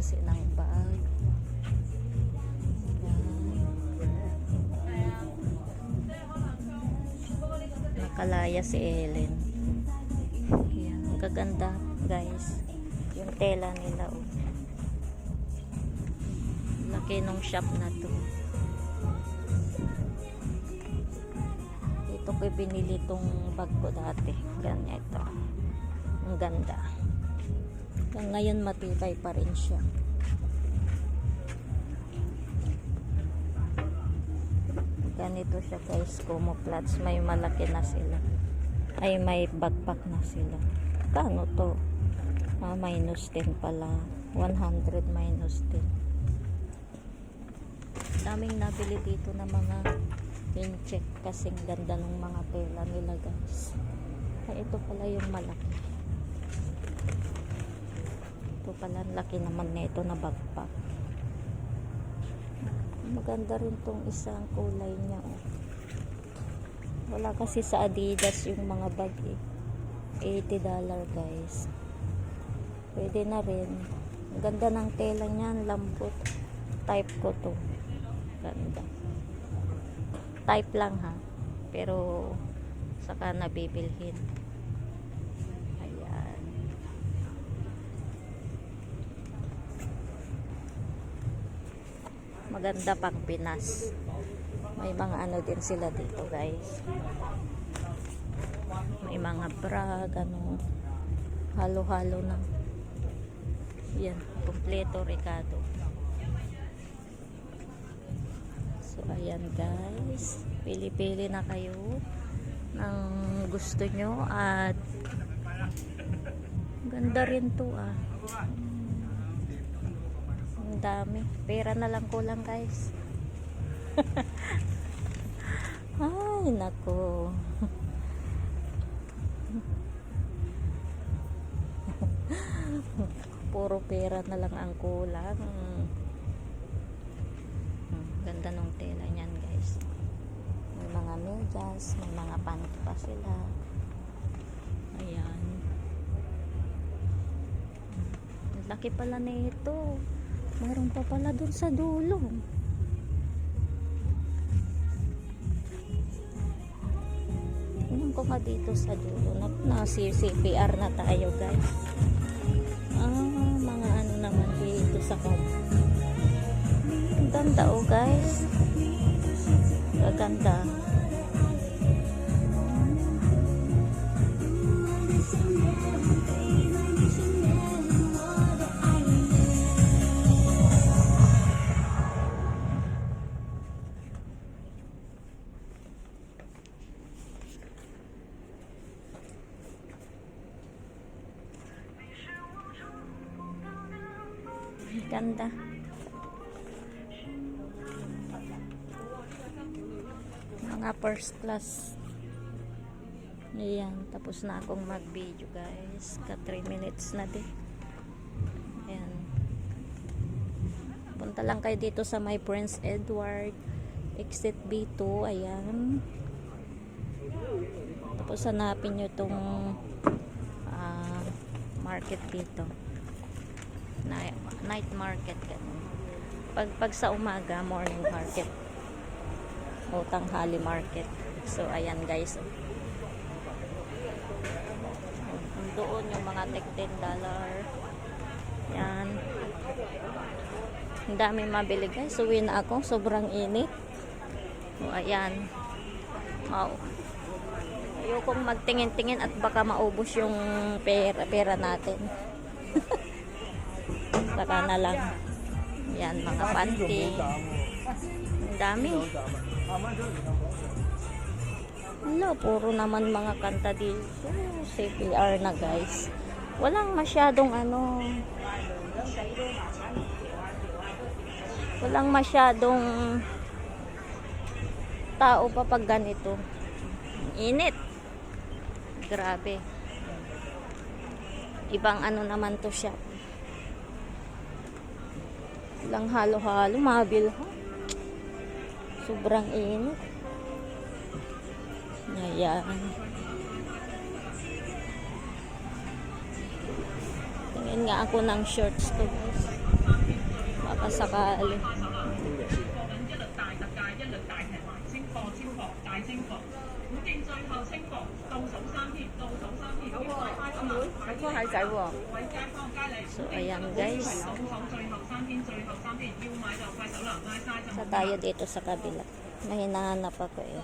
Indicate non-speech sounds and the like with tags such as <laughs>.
klase ng bag. Nakalaya si Ellen. Yan. Ang Kaganda guys. Yung tela nila. Oh. Laki nung shop na to. Dito ko binili tong bag ko dati. Ganyan ito. Ang ganda. Hanggang ngayon matibay pa rin siya. Ganito siya guys, camouflage. May malaki na sila. Ay, may backpack na sila. Kano to? Ah, minus 10 pala. 100 minus 10. Daming nabili dito na mga in-check kasing ganda ng mga tela nila guys. Ay, ito pala yung malaki. Ito pala laki naman nito na backpack. Maganda rin tong isang kulay niya. Oh. Wala kasi sa Adidas yung mga bag eh. $80 guys. Pwede na rin. Ganda ng tela niyan, lambot. Type ko to. Ganda. Type lang ha. Pero saka nabibilhin. Ayan. Maganda pang Pinas. May mga ano din sila dito guys. May mga bra, ganun. Halo-halo na. Yan, kompleto Ricardo. So, ayan guys. Pili-pili na kayo ng gusto nyo at ganda rin to ah. Ang dami. Pera na lang kulang guys. <laughs> Ay, nako. <laughs> Puro pera na lang ang kulang. Hmm, Ganda ng tela niyan guys. May mga medyas, may mga pant pa sila. Ayan. Laki pala na ito. Mayroon pa pala dun sa dulo. Tingnan ko nga dito sa dulo. Na, na CPR na tayo guys. Ah, mga ano naman dito sa kong. Ang ganda oh guys. Gaganda. Ganda. Mga first class. Ayan, tapos na akong mag-video guys. Ka 3 minutes na din. Ayan. Punta lang kayo dito sa my Prince Edward. Exit B2. Ayan. Tapos hanapin nyo itong ah, market dito night, night market ganun. Pag, pag sa umaga, morning market. O tanghali market. So, ayan guys. Doon yung mga tek 10 dollar. Yan. Ang dami mabili guys. Uwi na ako. Sobrang init. O, ayan. Wow. Ayokong magtingin-tingin at baka maubos yung pera, pera natin. <laughs> Saka na lang. Yan, mga panty. Ang dami. Wala, puro naman mga kanta dito. CPR na guys. Walang masyadong ano. Walang masyadong tao pa pag ganito. Init. Grabe. Ibang ano naman to siya lang halo-halo, mabilha. Sobrang init. Ayan. Tingin nga ako ng shorts to guys. Baka sakali. Có hai chạy vừa. So, ayan guys. Sa tayo dito sa kabila. Mahinahanap ako eh.